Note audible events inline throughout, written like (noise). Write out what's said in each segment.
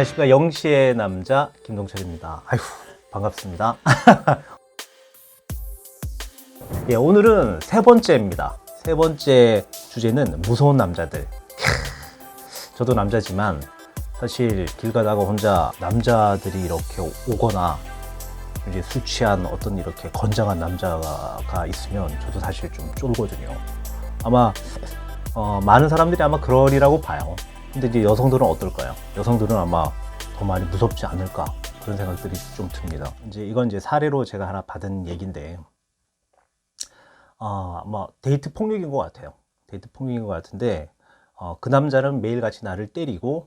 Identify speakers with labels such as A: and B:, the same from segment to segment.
A: 안녕하십니까 영시의 남자 김동철입니다. 아휴 반갑습니다. (laughs) 예, 오늘은 세 번째입니다. 세 번째 주제는 무서운 남자들. 캬, 저도 남자지만 사실 길 가다가 혼자 남자들이 이렇게 오거나 이제 술 취한 어떤 이렇게 건장한 남자가 있으면 저도 사실 좀 쫄거든요. 아마 어, 많은 사람들이 아마 그러리라고 봐요. 근데 이제 여성들은 어떨까요? 여성들은 아마 더 많이 무섭지 않을까 그런 생각들이 좀 듭니다. 이제 이건 이제 사례로 제가 하나 받은 얘기인데, 아, 아마 데이트 폭력인 것 같아요. 데이트 폭력인 것 같은데, 어, 그 남자는 매일같이 나를 때리고,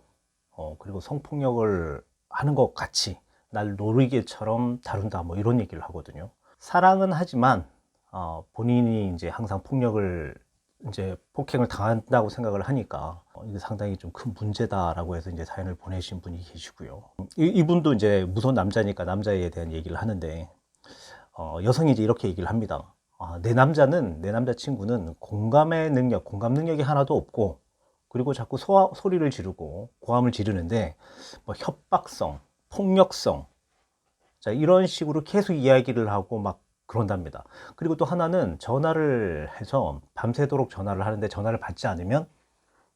A: 어, 그리고 성폭력을 하는 것 같이 날 놀이개처럼 다룬다, 뭐 이런 얘기를 하거든요. 사랑은 하지만, 어, 본인이 이제 항상 폭력을 이제 폭행을 당한다고 생각을 하니까 어, 이게 상당히 좀 큰 문제다라고 해서 이제 사연을 보내신 분이 계시고요. 이, 이분도 이제 무서운 남자니까 남자에 대한 얘기를 하는데 어, 여성이 이제 이렇게 얘기를 합니다. 아, 내 남자는 내 남자친구는 공감의 능력, 공감 능력이 하나도 없고 그리고 자꾸 소, 소리를 지르고 고함을 지르는데 뭐 협박성, 폭력성 자 이런 식으로 계속 이야기를 하고 막 그런답니다. 그리고 또 하나는 전화를 해서 밤새도록 전화를 하는데 전화를 받지 않으면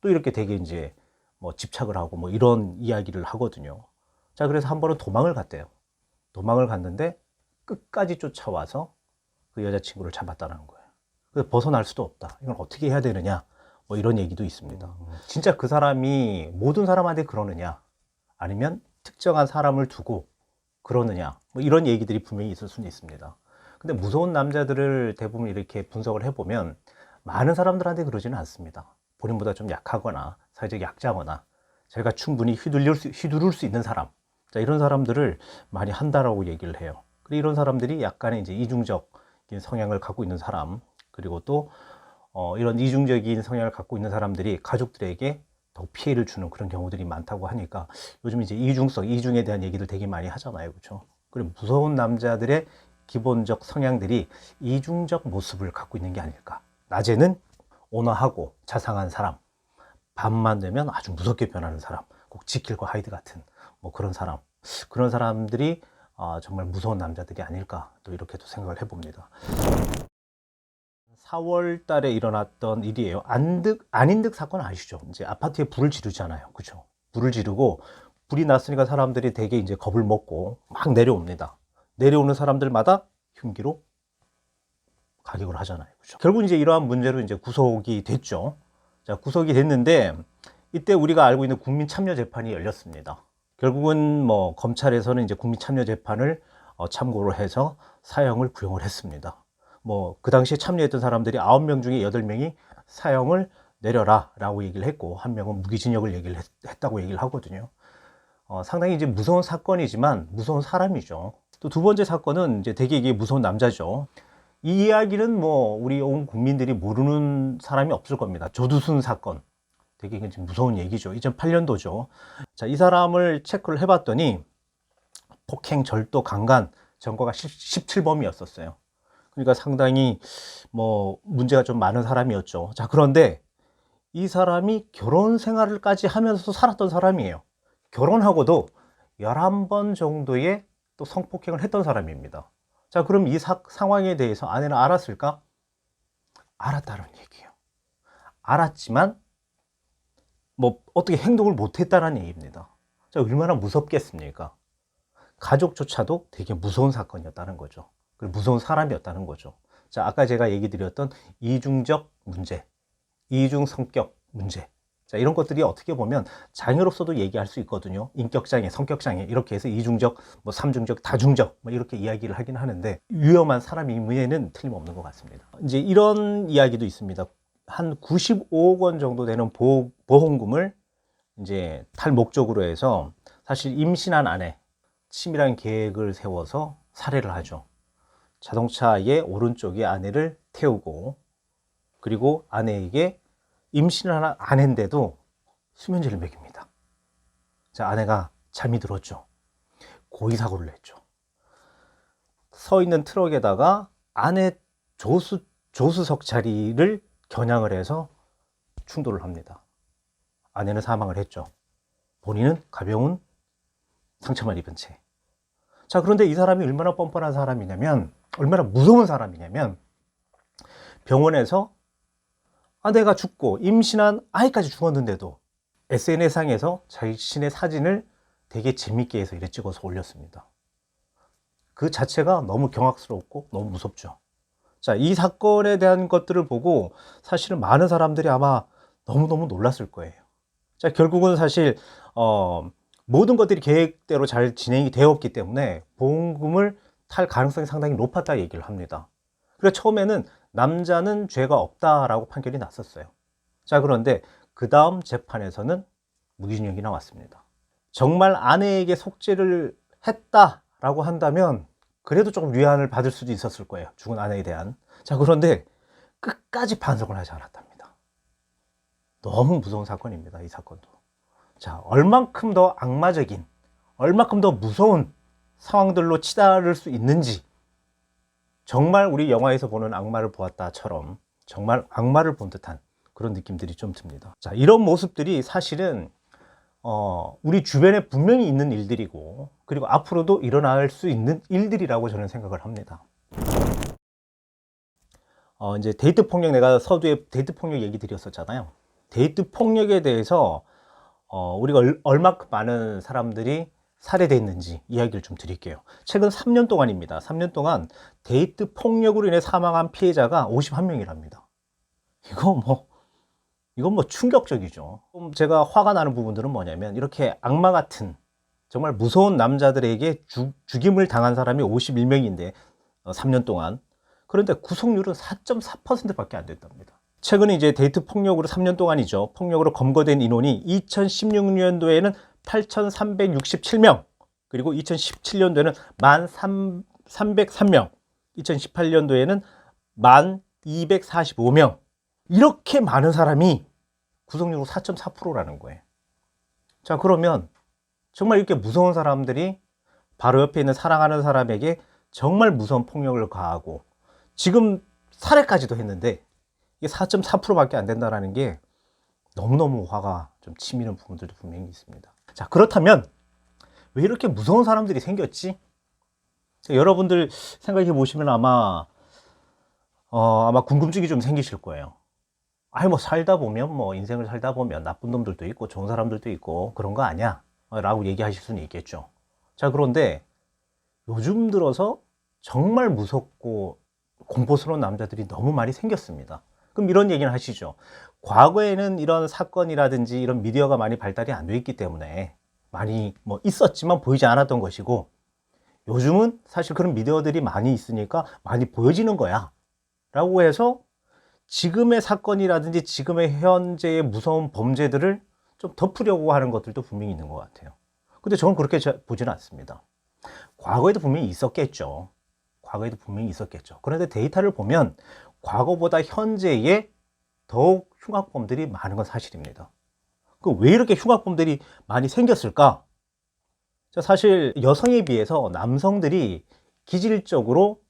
A: 또 이렇게 되게 이제 뭐 집착을 하고 뭐 이런 이야기를 하거든요. 자, 그래서 한 번은 도망을 갔대요. 도망을 갔는데 끝까지 쫓아와서 그 여자친구를 잡았다는 거예요. 그래서 벗어날 수도 없다. 이걸 어떻게 해야 되느냐. 뭐 이런 얘기도 있습니다. 진짜 그 사람이 모든 사람한테 그러느냐. 아니면 특정한 사람을 두고 그러느냐. 뭐 이런 얘기들이 분명히 있을 수는 있습니다. 근데 무서운 남자들을 대부분 이렇게 분석을 해보면 많은 사람들한테 그러지는 않습니다. 본인보다 좀 약하거나 사회적 약자거나 자기가 충분히 휘둘릴 수, 휘두를 수 있는 사람. 자, 이런 사람들을 많이 한다라고 얘기를 해요. 그리고 이런 사람들이 약간의 이제 이중적인 성향을 갖고 있는 사람, 그리고 또 어, 이런 이중적인 성향을 갖고 있는 사람들이 가족들에게 더 피해를 주는 그런 경우들이 많다고 하니까 요즘 이제 이중성, 이중에 대한 얘기를 되게 많이 하잖아요. 그렇죠? 그리고 무서운 남자들의 기본적 성향들이 이중적 모습을 갖고 있는 게 아닐까. 낮에는 온화하고 자상한 사람, 밤만 되면 아주 무섭게 변하는 사람, 꼭 지킬과 하이드 같은 뭐 그런 사람, 그런 사람들이 아, 정말 무서운 남자들이 아닐까 또 이렇게도 생각을 해봅니다. 4월 달에 일어났던 일이에요. 안득, 안인득 사건 아시죠? 이제 아파트에 불을 지르잖아요. 그죠? 불을 지르고 불이 났으니까 사람들이 되게 이제 겁을 먹고 막 내려옵니다. 내려오는 사람들마다 흉기로 가격을 하잖아요. 그죠? 결국 이제 이러한 문제로 이제 구속이 됐죠. 자, 구속이 됐는데 이때 우리가 알고 있는 국민 참여 재판이 열렸습니다. 결국은 뭐 검찰에서는 이제 국민 참여 재판을 어, 참고로 해서 사형을 구형을 했습니다. 뭐 그 당시에 참여했던 사람들이 9명 중에 8명이 사형을 내려라 라고 얘기를 했고 한 명은 무기징역을 얘기를 했, 다고 얘기를 하거든요. 어, 상당히 이제 무서운 사건이지만 무서운 사람이죠. 또 두 번째 사건은 이제 되게 이게 무서운 남자죠. 이 이야기는 뭐 우리 온 국민들이 모르는 사람이 없을 겁니다. 조두순 사건. 되게 이게 무서운 얘기죠. 2008년도죠. 자, 이 사람을 체크를 해봤더니 폭행, 절도, 강간 전과가 17범이었었어요. 그러니까 상당히 뭐 문제가 좀 많은 사람이었죠. 자, 그런데 이 사람이 결혼 생활을까지 하면서 살았던 사람이에요. 결혼하고도 11번 정도의 또 성폭행을 했던 사람입니다. 자, 그럼 이 사, 상황에 대해서 아내는 알았을까? 알았다는 얘기예요. 알았지만 뭐 어떻게 행동을 못했다는 얘기입니다. 자, 얼마나 무섭겠습니까? 가족조차도 되게 무서운 사건이었다는 거죠. 그리고 무서운 사람이었다는 거죠. 자, 아까 제가 얘기 드렸던 이중적 문제, 이중 성격 문제. 자, 이런 것들이 어떻게 보면 장애로서도 얘기할 수 있거든요. 인격장애, 성격장애, 이렇게 해서 이중적, 뭐 삼중적, 다중적, 뭐 이렇게 이야기를 하긴 하는데, 위험한 사람임에는 틀림없는 것 같습니다. 이제 이런 이야기도 있습니다. 한 95억 원 정도 되는 보, 보험금을 이제 탈 목적으로 해서 사실 임신한 아내, 치밀한 계획을 세워서 살해를 하죠. 자동차의 오른쪽에 아내를 태우고, 그리고 아내에게 임신을 안 했는데도 수면제를 먹입니다. 자, 아내가 잠이 들었죠. 고의사고를 냈죠. 서 있는 트럭에다가 아내 조수, 조수석 자리를 겨냥을 해서 충돌을 합니다. 아내는 사망을 했죠. 본인은 가벼운 상처만 입은 채. 자, 그런데 이 사람이 얼마나 뻔뻔한 사람이냐면, 얼마나 무서운 사람이냐면, 병원에서 아, 내가 죽고 임신한 아이까지 죽었는데도 SNS상에서 자신의 사진을 되게 재밌게 해서 이래 찍어서 올렸습니다. 그 자체가 너무 경악스럽고 너무 무섭죠. 자, 이 사건에 대한 것들을 보고 사실은 많은 사람들이 아마 너무너무 놀랐을 거예요. 자, 결국은 사실, 어, 모든 것들이 계획대로 잘 진행이 되었기 때문에 보험금을 탈 가능성이 상당히 높았다 얘기를 합니다. 그래서 처음에는 남자는 죄가 없다라고 판결이 났었어요. 자, 그런데 그 다음 재판에서는 무기징역이 나왔습니다. 정말 아내에게 속죄를 했다라고 한다면 그래도 조금 위안을 받을 수도 있었을 거예요. 죽은 아내에 대한. 자, 그런데 끝까지 반성을 하지 않았답니다. 너무 무서운 사건입니다. 이 사건도. 자, 얼만큼 더 악마적인, 얼만큼 더 무서운 상황들로 치달을 수 있는지 정말 우리 영화에서 보는 악마를 보았다처럼 정말 악마를 본 듯한 그런 느낌들이 좀 듭니다. 자, 이런 모습들이 사실은 어, 우리 주변에 분명히 있는 일들이고 그리고 앞으로도 일어날 수 있는 일들이라고 저는 생각을 합니다. 어, 이제 데이트 폭력 내가 서두에 데이트 폭력 얘기 드렸었잖아요. 데이트 폭력에 대해서 어, 우리가 얼, 얼마큼 많은 사람들이 살해됐는지 이야기를 좀 드릴게요. 최근 3년 동안입니다. 3년 동안 데이트 폭력으로 인해 사망한 피해자가 51명이랍니다. 이거 뭐 이건 뭐 충격적이죠. 좀 제가 화가 나는 부분들은 뭐냐면 이렇게 악마 같은 정말 무서운 남자들에게 죽, 죽임을 당한 사람이 51명인데 어, 3년 동안 그런데 구속률은 4.4%밖에 안 됐답니다. 최근에 이제 데이트 폭력으로 3년 동안이죠. 폭력으로 검거된 인원이 2016년도에는 8,367명, 그리고 2017년도에는 1,303명, 2018년도에는 1,245명. 이렇게 많은 사람이 구속률로 4.4%라는 거예요. 자, 그러면 정말 이렇게 무서운 사람들이 바로 옆에 있는 사랑하는 사람에게 정말 무서운 폭력을 가하고 지금 살해까지도 했는데 이게 4.4%밖에 안 된다는 게 너무너무 화가 좀 치미는 부분들도 분명히 있습니다. 자, 그렇다면 왜 이렇게 무서운 사람들이 생겼지? 자, 여러분들 생각해 보시면 아마 어, 아마 궁금증이 좀 생기실 거예요. 아니 뭐 살다 보면 뭐 인생을 살다 보면 나쁜 놈들도 있고 좋은 사람들도 있고 그런 거 아니야? 라고 얘기하실 수는 있겠죠. 자, 그런데 요즘 들어서 정말 무섭고 공포스러운 남자들이 너무 많이 생겼습니다. 그럼 이런 얘기는 하시죠. 과거에는 이런 사건이라든지 이런 미디어가 많이 발달이 안 돼 있기 때문에 많이 뭐 있었지만 보이지 않았던 것이고 요즘은 사실 그런 미디어들이 많이 있으니까 많이 보여지는 거야. 라고 해서 지금의 사건이라든지 지금의 현재의 무서운 범죄들을 좀 덮으려고 하는 것들도 분명히 있는 것 같아요. 근데 저는 그렇게 보지는 않습니다. 과거에도 분명히 있었겠죠. 과거에도 분명히 있었겠죠. 그런데 데이터를 보면 과거보다 현재에 더욱 흉악범들이 많은 건 사실입니다. 그 왜 이렇게 흉악범들이 많이 생겼을까? 자, 사실 여성에 비해서 남성들이 기질적으로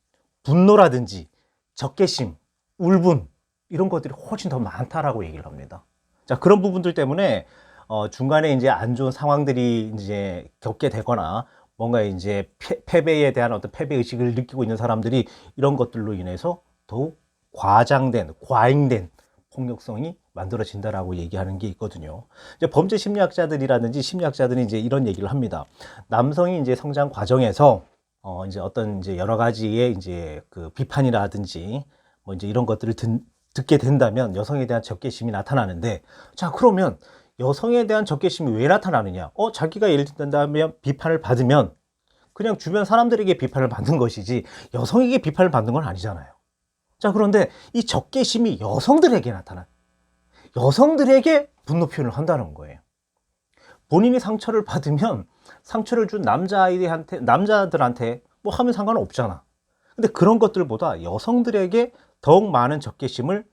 A: 분노라든지 적개심, 울분 이런 것들이 훨씬 더 많다라고 얘기를 합니다. 자, 그런 부분들 때문에 어, 중간에 이제 안 좋은 상황들이 이제 겪게 되거나 뭔가 이제 패, 패배에 대한 어떤 패배 의식을 느끼고 있는 사람들이 이런 것들로 인해서 더욱 과장된, 과잉된 폭력성이 만들어진다라고 얘기하는 게 있거든요. 이제 범죄 심리학자들이라든지 심리학자들이 이제 이런 얘기를 합니다. 남성이 이제 성장 과정에서 어 이제 어떤 이제 여러 가지의 이제 그 비판이라든지 뭐 이제 이런 것들을 듣, 듣게 된다면 여성에 대한 적개심이 나타나는데 자 그러면 여성에 대한 적개심이 왜 나타나느냐? 어 자기가 예를 든다면 비판을 받으면 그냥 주변 사람들에게 비판을 받는 것이지 여성에게 비판을 받는 건 아니잖아요. 자, 그런데 이 적개심이 여성들에게 나타나. 여성들에게 분노 표현을 한다는 거예요. 본인이 상처를 받으면 상처를 준 남자아이한테, 남자들한테 뭐 하면 상관없잖아. 근데 그런 것들보다 여성들에게 더욱 많은 적개심을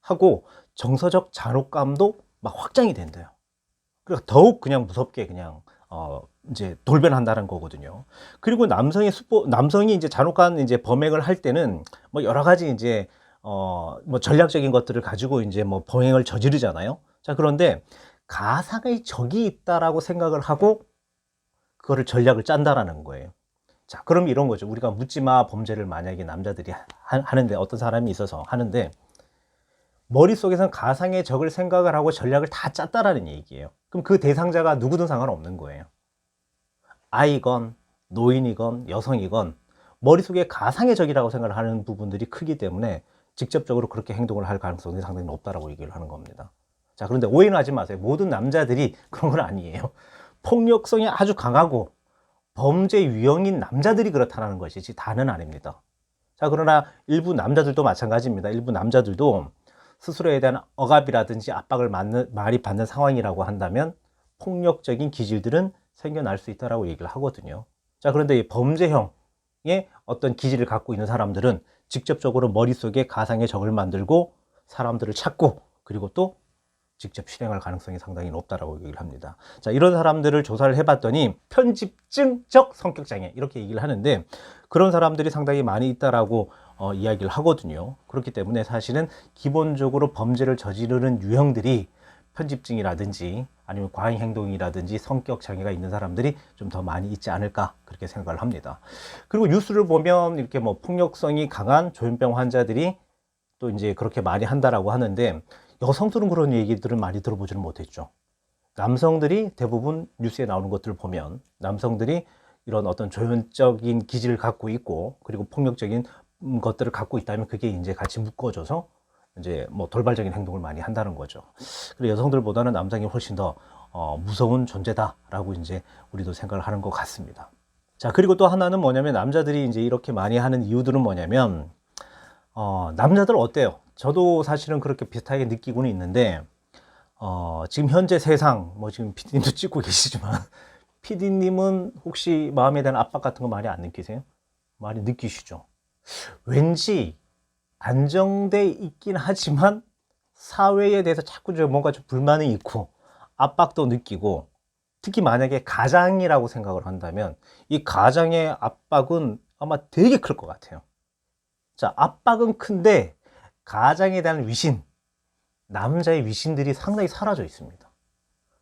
A: 하고 정서적 잔혹감도 막 확장이 된대요. 그러니까 더욱 그냥 무섭게 그냥 어 이제 돌변한다는 거거든요. 그리고 남성의 수보 남성이 이제 잔혹한 이제 범행을 할 때는 뭐 여러 가지 이제 어 뭐 전략적인 것들을 가지고 이제 뭐 범행을 저지르잖아요. 자 그런데 가상의 적이 있다라고 생각을 하고 그거를 전략을 짠다라는 거예요. 자, 그럼 이런 거죠. 우리가 묻지마 범죄를 만약에 남자들이 하, 하는데 어떤 사람이 있어서 하는데 머릿속에선 가상의 적을 생각을 하고 전략을 다 짰다라는 얘기예요. 그럼 그 대상자가 누구든 상관없는 거예요. 아이건 노인이건 여성이건 머릿속에 가상의 적이라고 생각을 하는 부분들이 크기 때문에 직접적으로 그렇게 행동을 할 가능성이 상당히 높다라고 얘기를 하는 겁니다. 자, 그런데 오해는 하지 마세요. 모든 남자들이 (laughs) 그런 건 아니에요. 폭력성이 아주 강하고 범죄 유형인 남자들이 그렇다는 것이지 다는 아닙니다. 자, 그러나 일부 남자들도 마찬가지입니다. 일부 남자들도 스스로에 대한 억압이라든지 압박을 많이, 받는 상황이라고 한다면 폭력적인 기질들은 생겨날 수 있다라고 얘기를 하거든요. 자, 그런데 이 범죄형의 어떤 기질을 갖고 있는 사람들은 직접적으로 머릿속에 가상의 적을 만들고 사람들을 찾고 그리고 또 직접 실행할 가능성이 상당히 높다라고 얘기를 합니다. 자, 이런 사람들을 조사를 해봤더니 편집증적 성격장애 이렇게 얘기를 하는데 그런 사람들이 상당히 많이 있다라고 어, 이야기를 하거든요. 그렇기 때문에 사실은 기본적으로 범죄를 저지르는 유형들이 편집증이라든지 아니면 과잉 행동이라든지 성격 장애가 있는 사람들이 좀 더 많이 있지 않을까 그렇게 생각을 합니다. 그리고 뉴스를 보면 이렇게 뭐 폭력성이 강한 조현병 환자들이 또 이제 그렇게 많이 한다라고 하는데 여성들은 그런 얘기들을 많이 들어보지는 못했죠. 남성들이 대부분 뉴스에 나오는 것들을 보면 남성들이 이런 어떤 조현적인 기질을 갖고 있고 그리고 폭력적인 음, 것들을 갖고 있다면 그게 이제 같이 묶어져서 이제 뭐 돌발적인 행동을 많이 한다는 거죠. 그리고 여성들보다는 남성이 훨씬 더 어, 무서운 존재다라고 이제 우리도 생각을 하는 것 같습니다. 자, 그리고 또 하나는 뭐냐면 남자들이 이제 이렇게 많이 하는 이유들은 뭐냐면 어, 남자들 어때요? 저도 사실은 그렇게 비슷하게 느끼고는 있는데 어, 지금 현재 세상 뭐 지금 PD님도 (laughs) 찍고 계시지만 (laughs) PD님은 혹시 마음에 대한 압박 같은 거 많이 안 느끼세요? 많이 느끼시죠? 왠지 안정돼 있긴 하지만 사회에 대해서 자꾸 좀 뭔가 좀 불만이 있고 압박도 느끼고 특히 만약에 가장이라고 생각을 한다면 이 가장의 압박은 아마 되게 클 것 같아요. 자, 압박은 큰데 가장에 대한 위신, 남자의 위신들이 상당히 사라져 있습니다.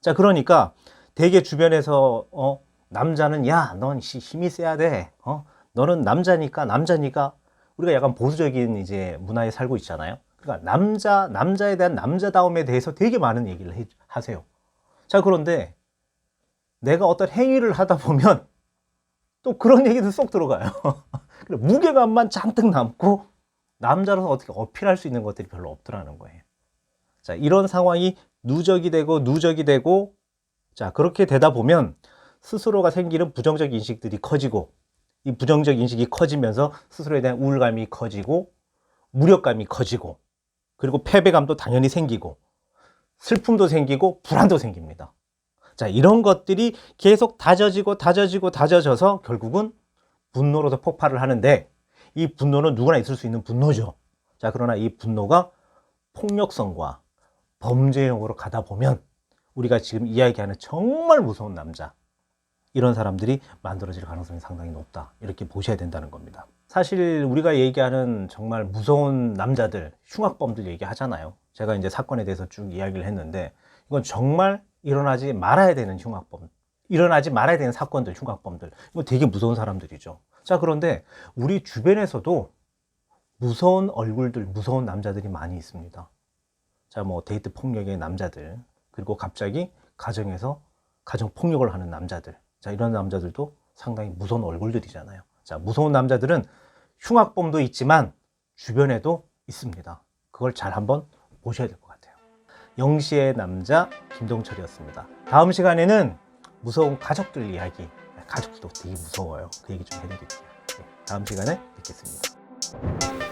A: 자, 그러니까 되게 주변에서 어, 남자는 야, 넌 힘이 세야 돼. 어? 너는 남자니까 남자니까 우리가 약간 보수적인 이제 문화에 살고 있잖아요. 그러니까 남자 남자에 대한 남자다움에 대해서 되게 많은 얘기를 해, 하세요. 자, 그런데 내가 어떤 행위를 하다 보면 또 그런 얘기도 쏙 들어가요. (laughs) 무게감만 잔뜩 남고 남자로서 어떻게 어필할 수 있는 것들이 별로 없더라는 거예요. 자, 이런 상황이 누적이 되고 누적이 되고 자, 그렇게 되다 보면 스스로가 생기는 부정적 인식들이 커지고 이 부정적 인식이 커지면서 스스로에 대한 우울감이 커지고 무력감이 커지고 그리고 패배감도 당연히 생기고 슬픔도 생기고 불안도 생깁니다. 자, 이런 것들이 계속 다져지고 다져지고 다져져서 결국은 분노로서 폭발을 하는데 이 분노는 누구나 있을 수 있는 분노죠. 자, 그러나 이 분노가 폭력성과 범죄형으로 가다 보면 우리가 지금 이야기하는 정말 무서운 남자, 이런 사람들이 만들어질 가능성이 상당히 높다. 이렇게 보셔야 된다는 겁니다. 사실 우리가 얘기하는 정말 무서운 남자들, 흉악범들 얘기하잖아요. 제가 이제 사건에 대해서 쭉 이야기를 했는데 이건 정말 일어나지 말아야 되는 흉악범, 일어나지 말아야 되는 사건들, 흉악범들. 이거 되게 무서운 사람들이죠. 자, 그런데 우리 주변에서도 무서운 얼굴들, 무서운 남자들이 많이 있습니다. 자, 뭐 데이트 폭력의 남자들, 그리고 갑자기 가정에서 가정 폭력을 하는 남자들. 자, 이런 남자들도 상당히 무서운 얼굴들이잖아요. 자, 무서운 남자들은 흉악범도 있지만 주변에도 있습니다. 그걸 잘 한번 보셔야 될 것 같아요. 영시의 남자 김동철이었습니다. 다음 시간에는 무서운 가족들 이야기. 가족도 되게 무서워요. 그 얘기 좀 해드릴게요. 네, 다음 시간에 뵙겠습니다.